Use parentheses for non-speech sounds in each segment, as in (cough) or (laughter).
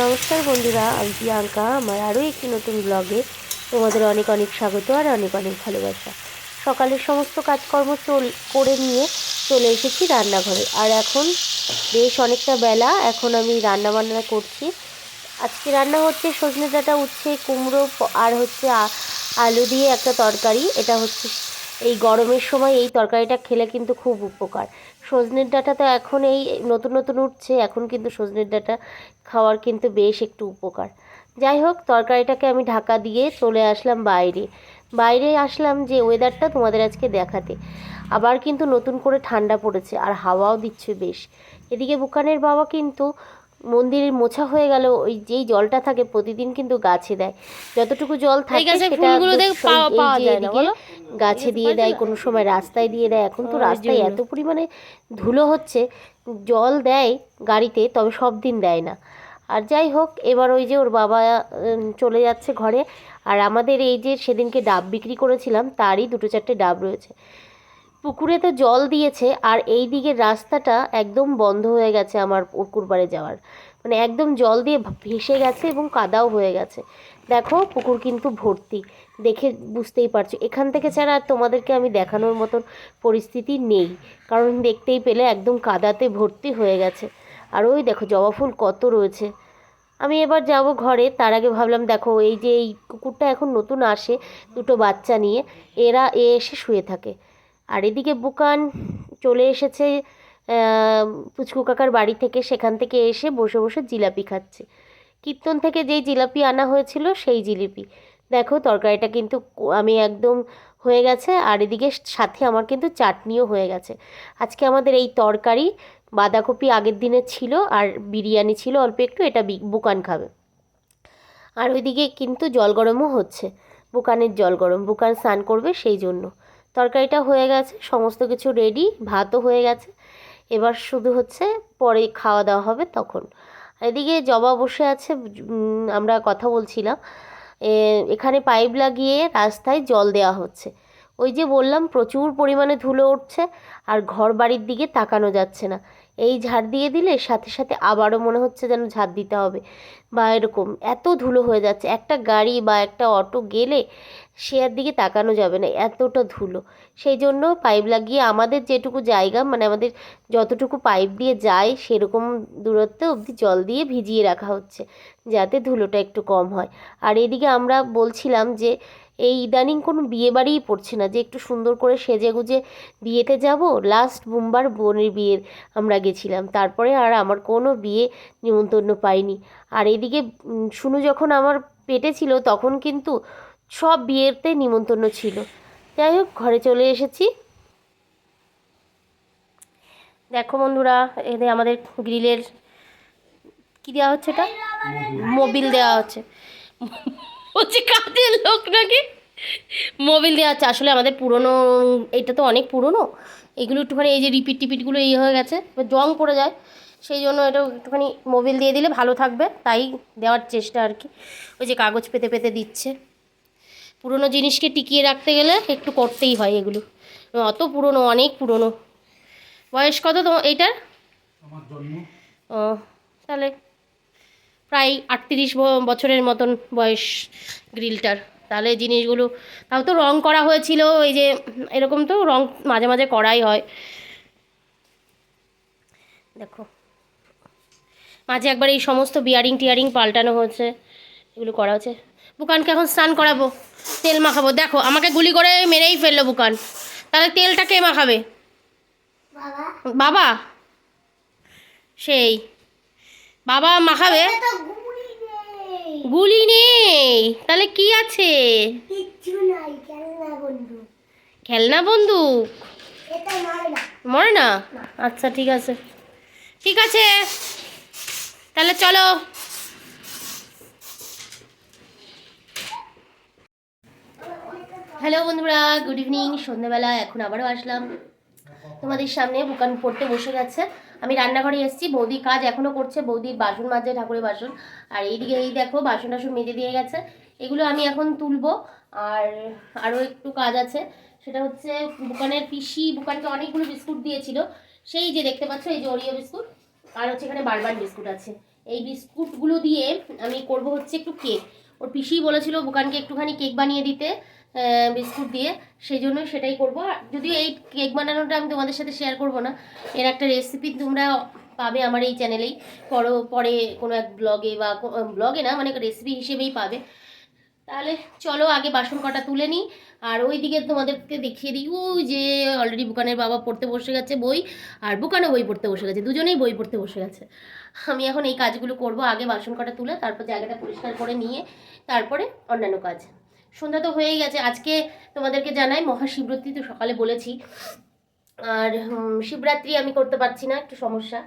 নমস্কার বন্ধুরা, আমি প্রিয়াঙ্কা। আমার আরও একটি নতুন ব্লগে তোমাদের অনেক অনেক স্বাগত আর অনেক অনেক ভালোবাসা। সকালের সমস্ত কাজকর্ম চল করে নিয়ে চলে এসেছি রান্নাঘরে। আর এখন বেশ অনেকটা বেলা, এখন আমি রান্না বান্না করছি। আজকে রান্না হচ্ছে সজনে ডাঁটা, উচ্ছে, কুমড়ো আর হচ্ছে আলু দিয়ে একটা তরকারি। এটা হচ্ছে এই গরমের সময় এই তরকারিটা খেলে কিন্তু খুব উপকার। সজনের ডাঁটা তো এখন এই নতুন নতুন উঠছে, এখন কিন্তু সজনের ডাঁটা খাওয়ার কিন্তু বেশ একটু উপকার। যাই হোক, তরকারিটাকে আমি ঢাকা দিয়ে চলে আসলাম বাইরে। বাইরে আসলাম যে ওয়েদারটা তোমাদের আজকে দেখাতে। আবার কিন্তু নতুন করে ঠান্ডা পড়েছে আর হাওয়াও দিচ্ছে বেশ। এদিকে বুকানের বাবা কিন্তু মন্দিরের মোছা হয়ে গেল ওই যেই জলটা থাকে প্রতিদিন কিন্তু গাছে দেয়। যতটুকু জল থাকে সেটা? গাছে দিয়ে দেয় কোনো সময় রাস্তায় দিয়ে দেয় এখন তো রাস্তায় এত পরিমাণে ধুলো হচ্ছে জল দেয় গাড়িতে তবে সব দিন দেয় না। আর যাই হোক এবার ওই যে ওর বাবা চলে যাচ্ছে ঘরে আর আমাদের এই যে সেদিনকে ডাব বিক্রি করেছিলাম তারই দুটো চারটে ডাব রয়েছে। পুকুরে তো জল দিয়েছে আর এই দিকের রাস্তাটা একদম বন্ধ হয়ে গেছে আমার পুকুর পাড়ে যাওয়ার। মানে একদম জল দিয়ে ভেসে গেছে এবং কাদাও হয়ে গেছে। দেখো, পুকুর কিন্তু ভর্তি। দেখে বুঝতেই পারছ। এখান থেকে ছাড়া আর তোমাদেরকে আমি দেখানোর মতন পরিস্থিতি নেই। কারণ দেখতেই পেলে একদম কাদাতে ভর্তি হয়ে গেছে। আর ওই দেখো, জবা ফুল কত রয়েছে। আমি এবার যাব ঘরে। তার আগে ভাবলাম, দেখো, এই যে এই কুকুরটা এখন নতুন আসে দুটো বাচ্চা নিয়ে। এরা এ এসে শুয়ে থাকে। আর এদিকে বুকান চলে এসেছে পুচকু কাকার বাড়ি থেকে। সেখান থেকে এসে বসে বসে জিলাপি খাচ্ছে। কীর্তন থেকে যেই জিলাপি আনা হয়েছিল সেই জিলিপি। দেখো, তরকারিটা কিন্তু আমি একদম হয়ে গেছে। আর এদিকে সাথে আমার কিন্তু চাটনিও হয়ে গেছে। আজকে আমাদের এই তরকারি বাঁধাকপি আগের দিনে ছিল আর বিরিয়ানি ছিল অল্প একটু, এটা বুকান খাবে। আর ওইদিকে কিন্তু জল গরমও হচ্ছে। বুকানের জল গরম। বুকান স্নান করবে সেই জন্য। তরকারিটা হয়ে গেছে, সমস্ত কিছু রেডি ভাতও হয়ে গেছে। এবার শুধু হচ্ছে পরে খাওয়া দাওয়া হবে তখন। এদিকে জবা বসে আছে আমরা কথা বলছিলাম। এখানে পাইপ লাগিয়ে রাস্তায় জল দেওয়া হচ্ছে। ওই যে বললাম, প্রচুর পরিমাণে ধুলো উঠছে, আর ঘর বাড়ির দিকে তাকানো যাচ্ছে না। এই ঝাড় দিয়ে দিলে সাথে সাথে আবারও মনে হচ্ছে যেন ঝাড় দিতে হবে। বা এরকম এত ধুলো হয়ে যাচ্ছে, একটা গাড়ি বা একটা অটো গেলে সে আর দিকে তাকানো যাবে না, এতটা ধুলো। সেই জন্য পাইপ লাগিয়ে আমাদের যেটুকু জায়গা মানে আমাদের যতটুকু পাইপ দিয়ে যায় সেরকম দূরত্বে অবধি জল দিয়ে ভিজিয়ে রাখা হচ্ছে, যাতে ধুলোটা একটু কম হয়। আর এদিকে আমরা বলছিলাম যে এই ইদানিং কোনো বিয়ে বাড়িই পড়ছে না যে একটু সুন্দর করে সেজে গুজে বিয়েতে যাব। লাস্ট বুমবার বোনের বিয়ের আমরা গেছিলাম। তারপরে আর আমার কোনো বিয়ে নিমন্ত্রণ পাইনি। আর এদিকে শুনু যখন আমার পেটে ছিল তখন কিন্তু সব বিয়েতে নিমন্ত্রণ ছিল। যাই হোক ঘরে চলে এসেছি। দেখো বন্ধুরা এদের আমাদের গ্রিলের কী দেওয়া হচ্ছে এটা? মোবিল দেওয়া হচ্ছে। হচ্ছে কাজের লোক নাকি? মোবিল দেওয়া হচ্ছে আসলে আমাদের পুরনো এটা তো অনেক পুরনো। এগুলো একটুখানি এই যে রিপিট টিপিটগুলো এই হয়ে গেছে এবার জং পড়ে যায়। সেই জন্য এটা একটুখানি মোবিল দিয়ে দিলে ভালো থাকবে তাই দেওয়ার চেষ্টা আর কি। ওই যে কাগজ পেতে পেতে দিচ্ছে। পুরনো জিনিসকে টিকিয়ে রাখতে গেলে একটু করতেই হয় এগুলো। অত পুরনো অনেক পুরনো। বয়স কত তোমার এইটার? ও তাহলে প্রায় আটত্রিশ ব- বছরের মতন বয়স গ্রিলটার। তাহলে জিনিসগুলো তাও তো রং করা হয়েছিল এই যে এরকম তো রং মাঝে মাঝে করাই হয়। দেখো মাঝে একবার এই সমস্ত বিয়ারিং টিয়ারিং পাল্টানো হয়েছে এগুলো করা হচ্ছে বুকানকে এখন স্নান করাবো তেল মাখাবো। দেখো আমাকে গুলি করে মেরেই ফেলল বুকান। তাহলে তেলটা কে মাখাবে? বাবা? সেই। বাবা মাখাবে গুলি নেই। তাহলে কি আছে? খেলনা বন্ধু বন্দুক? মরে না? আচ্ছা ঠিক আছে। ঠিক আছে। তাহলে চলো। হ্যালো বন্ধুরা গুড ইভিনিং। সন্ধ্যেবেলা এখন আবারও আসলাম। তোমাদের সামনে বুকান পড়তে বসে গেছে। আমি রান্নাঘরে এসেছি, বৌদি কাজ এখনও করছে বৌদির বাসন মাজে ঠাকুরের বাসন। আর এইদিকে এই দেখো, বাসন টাসন মেজে দিয়ে গেছে। এগুলো আমি এখন তুলবো। আর আরও একটু কাজ আছে, সেটা হচ্ছে বুকানের পিসি বুকানকে অনেকগুলো বিস্কুট দিয়েছিল। সেই যে দেখতে পাচ্ছ, এই যে ওরিও বিস্কুট। আর হচ্ছে এখানে বারবার বিস্কুট আছে। এই বিস্কুটগুলো দিয়ে আমি করব হচ্ছে একটু কেক। ওর পিসি বলেছিল বুকানকে একটুখানি কেক বানিয়ে দিতে। বিস্কুট দিয়ে, সেই জন্য সেটাই করব। যদিও এই কেক বানানোটা আমি তোমাদের সাথে শেয়ার করব না, এর একটা রেসিপি তোমরা পাবে আমার এই চ্যানেলেই পরে পরে কোনো এক ব্লগে বা ব্লগে না মানে রেসিপি হিসেবেই পাবে। তাহলে চলো আগে বাসন কটা তুলে নিই, আর ওই দিকে তোমাদেরকে দেখিয়ে দিই। ওই যে অলরেডি বুকানের বাবা পড়তে বসে গেছে বই, আর বুকানও বই পড়তে বসে গেছে, দুজনেই বই পড়তে বসে গেছে। আমি এখন এই কাজগুলো করব, আগে বাসন কটা তুলে, তারপর জায়গাটা পরিষ্কার করে নিয়ে, তারপরে অন্যান্য কাজ। সন্ধ্যা তো হয়েই গেছে। আজকে তোমাদেরকে জানাই, মহাশিবরাত্রি তো সকালে বলেছি। আর শিবরাত্রি আমি করতে পারছি না, একটু সমস্যা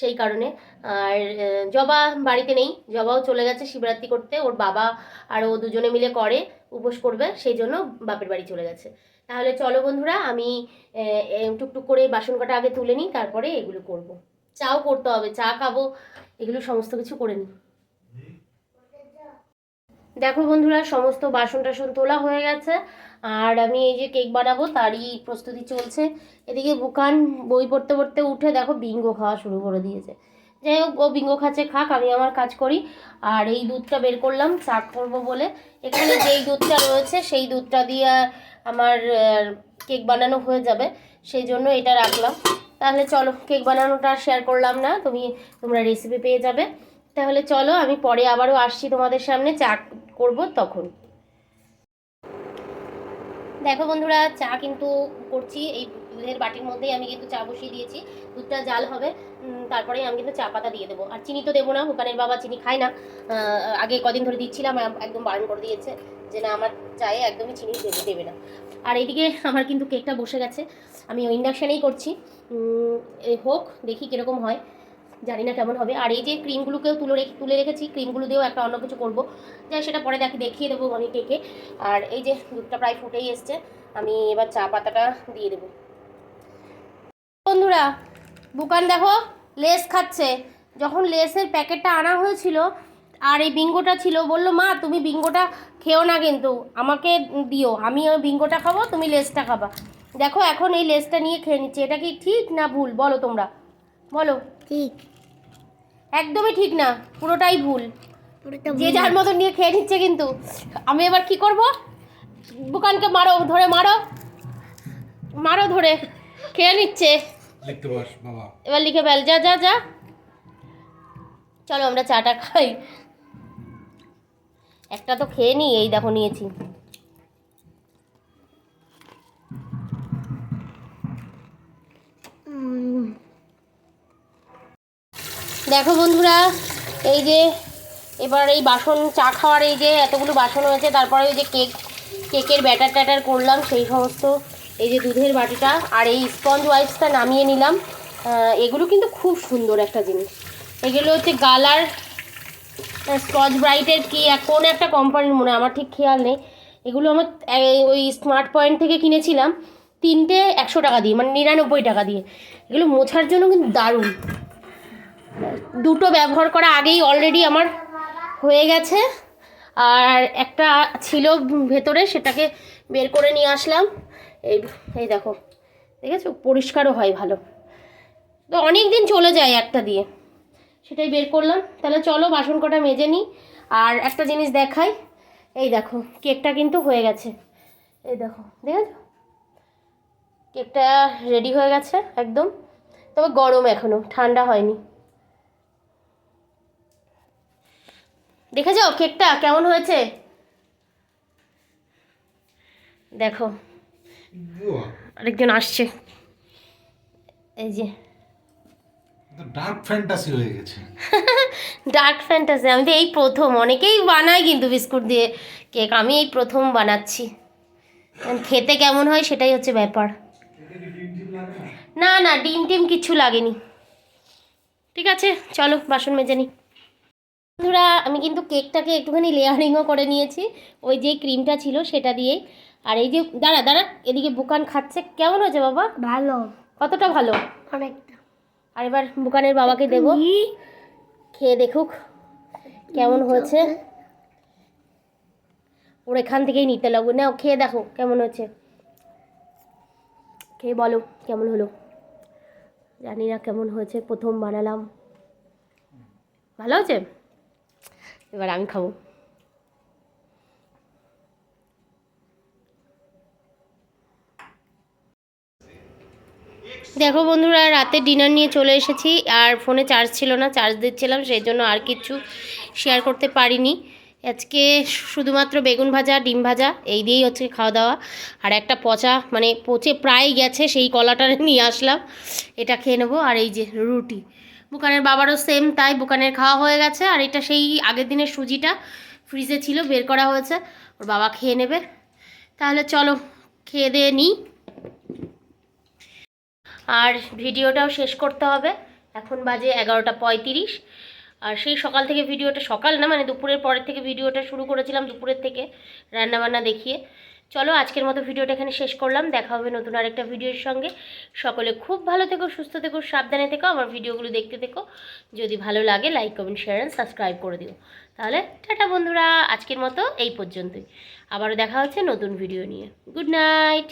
সেই কারণে। আর জবা বাড়িতে নেই, জবাও চলে গেছে শিবরাত্রি করতে। ওর বাবা আর ও দুজনে মিলে করে, উপোস করবে, সেই জন্য বাপের বাড়ি চলে গেছে। তাহলে চলো বন্ধুরা, আমি টুকটুক করে বাসন কটা আগে তুলে নিই, তারপরে এগুলো করব। চাও করতে হবে, চা খাব, এগুলো সমস্ত কিছু করে নিই। দেখো বন্ধুরা, সমস্ত বাসন টাসন তোলা হয়ে গেছে। আর আমি এই যে কেক বানাবো, তারই প্রস্তুতি চলছে। এদিকে বুকান বই পড়তে পড়তে উঠে দেখো বিঙ্গো খাওয়া শুরু করে দিয়েছে। যাই হোক, ও বিঙ্গো খাচ্ছে, খাক, আমি আমার কাজ করি। আর এই দুধটা বের করলাম চা করব বলে। এখানে যেই দুধটা রয়েছে, সেই দুধটা দিয়ে আমার কেক বানানো হয়ে যাবে। সেই জন্য এটা রাখলাম। তাহলে চলো, কেক বানানোটা শেয়ার করলাম না। তুমি, তোমরা রেসিপি পেয়ে যাবে। তাহলে চলো, আমি পরে আবারও আসছি তোমাদের সামনে। চা করব তখন। দেখো বন্ধুরা, চা কিন্তু করছি, এই দুধের বাটির মধ্যেই আমি কিন্তু চা বসিয়ে দিয়েছি। দুধটা জাল হবে তারপরে আমি কিন্তু চা পাতা দিয়ে দেবো। আর চিনি তো দেবো না, হুকানের বাবা চিনি খায় না। আগে কদিন ধরে দিচ্ছিলাম একদম বারণ করে দিয়েছে যে না, আমার চায়ে একদমই চিনি দেবে দেবে না। আর এইদিকে আমার কিন্তু কেকটা বসে গেছে। আমি ওই ইন্ডাকশানেই করছি। হোক, দেখি কীরকম হয়। জানি না কেমন হবে। আর এই যে ক্রিমগুলোকেও তুলে রেখে তুলে রেখেছি, ক্রিমগুলো দিয়েও একটা অন্য কিছু করব। যাই সেটা পরে দেখি দেখিয়ে দেবো আমি কেকে আর এই যে দুধটা প্রায় ফুটেই এসছে, আমি এবার চা পাতাটা দিয়ে দেবো। বন্ধুরা বুকান দেখো, লেস খাচ্ছে। যখন লেসের প্যাকেটটা আনা হয়েছিল, আর এই বিঙ্গোটা ছিল, বলল, মা, তুমি বিঙ্গোটা খেও না কিন্তু, আমাকে দিও, আমি ওই বিঙ্গোটা খাব, তুমি লেসটা খাবা। দেখো, এখন এই লেসটা নিয়ে খেয়ে নিচ্ছে। এটা কি ঠিক না ভুল? বলো তোমরা। বলো। ঠিক। একদমই ঠিক না পুরোটাই ভুল। যে যার মতন নিয়ে খেয়ে নিচ্ছে কিন্তু। আমি এবার কি করব? দোকানকে মারো ধরে মারো। মারো ধরে খেয়ে নিচ্ছে। লিখতে বস বাবা। এবার লিখে ফেল যা যা যা। চলো আমরা চাটা খাই। একটা তো খেয়ে নি এই দেখো নিয়েছি। দেখো বন্ধুরা, এই যে এবার এই বাসন, চা খাওয়ার এই যে এতগুলো বাসন হয়েছে তারপরে ওই যে কেক, কেকের ব্যাটার ট্যাটার করলাম, সেই সমস্ত এই যে দুধের বাটিটা, আর এই স্পঞ্জ ওয়াইপসটা নামিয়ে নিলাম। এগুলো কিন্তু খুব সুন্দর একটা জিনিস। এগুলো হচ্ছে গালার স্কচ ব্রাইটের কি কোন একটা কোম্পানির মনে আমার ঠিক খেয়াল নেই। এগুলো আমার ওই স্মার্ট পয়েন্ট থেকে কিনেছিলাম, তিনটে একশো টাকা দিয়ে মানে নিরানব্বই টাকা দিয়ে। এগুলো মোছার জন্য কিন্তু দারুণ। দুটো ব্যবহার করা আগেই অলরেডি আমার হয়ে গেছে। আর একটা ছিল ভেতরে, সেটাকে বের করে নিয়ে আসলাম। এই এই দেখো, দেখেছ? পরিষ্কারও হয় ভালো। তো অনেক দিন চলে যায় একটা দিয়ে। সেটাই বের করলাম। তাহলে চলো, বাসন কটা মেজে নিই। আর একটা জিনিস দেখাই। এই দেখো, কেকটা কিন্তু হয়ে গেছে। এই দেখো, দেখেছ? কেকটা রেডি হয়ে গেছে একদম। তবে গরম এখনও ঠান্ডা হয়নি। দেখে যাও কেকটা কেমন হয়েছে? দেখো। আরেকজন আসছে। এই যে। ডার্ক ফ্যান্টাসি হয়ে গেছে। (laughs) ডার্ক ফ্যান্টাসি আমি তো এই প্রথম অনেকেই বানায় কিন্তু বিস্কুট দিয়ে কেক আমি এই প্রথম বানাচ্ছি। খেতে কেমন হয় সেটাই হচ্ছে ব্যাপার। না না ডিম টিম কিচ্ছু লাগেনি। ঠিক আছে চলো বাসন মেজে নিই বন্ধুরা আমি কিন্তু কেকটাকে একটুখানি লেয়ারিংও করে নিয়েছি। ওই যে ক্রিমটা ছিল সেটা দিয়েই আর এই যে দাঁড়া দাঁড়া এদিকে বুকান খাচ্ছে। কেমন হয়েছে বাবা? ভালো। কতটা ভালো? অনেকটা। আর এবার বুকানের বাবাকে দেবো। খেয়ে দেখুক কেমন হয়েছে। ওর এখান থেকেই নিতে লাগবে। ও খেয়ে দেখো কেমন হয়েছে। খেয়ে বলো কেমন হলো। জানি না কেমন হয়েছে প্রথম বানালাম। ভালো আছে এবার আমি খাব। দেখো বন্ধুরা, রাতে ডিনার নিয়ে চলে এসেছি, আর ফোনে চার্জ ছিল না চার্জ দিচ্ছিলাম, সেই জন্য আর কিছু শেয়ার করতে পারিনি। আজকে শুধুমাত্র বেগুন ভাজা, ডিম ভাজা, এই দিয়েই হচ্ছে খাওয়া দাওয়া আর একটা পচা মানে পচে প্রায় গেছে, সেই কলাটা নিয়ে আসলাম, এটা খেয়ে নেব। আর এই যে রুটি বুকানের বাবারও সেম তাই বুকানের খাওয়া হয়ে গেছে, আর এটা সেই আগের দিনের সুজিটা ফ্রিজে ছিল, বের করা হয়েছে, ওর বাবা খেয়ে নেবে। তাহলে চলো, খেয়ে দিয়ে নিই আর ভিডিওটাও শেষ করতে হবে, এখন বাজে এগারোটা পঁয়ত্রিশ। আর সেই সকাল থেকে ভিডিওটা সকাল না মানে দুপুরের পরের থেকে ভিডিওটা শুরু করেছিলাম দুপুরের থেকে, রান্নাবান্না দেখিয়ে। চলো আজকের মতো ভিডিওটা এখানে শেষ করলাম। দেখা হবে নতুন আরেকটা ভিডিওর সঙ্গে। সকলে খুব ভালো থেকো, সুস্থ থেকো, সাবধানে থেকো, আমার ভিডিওগুলো দেখতে থেকো। যদি ভালো লাগে like comment share and subscribe করে দিও। তাহলে টাটা বন্ধুরা, আজকের মতো এই পর্যন্তই। আবারও দেখা হচ্ছে নতুন ভিডিও নিয়ে। Good night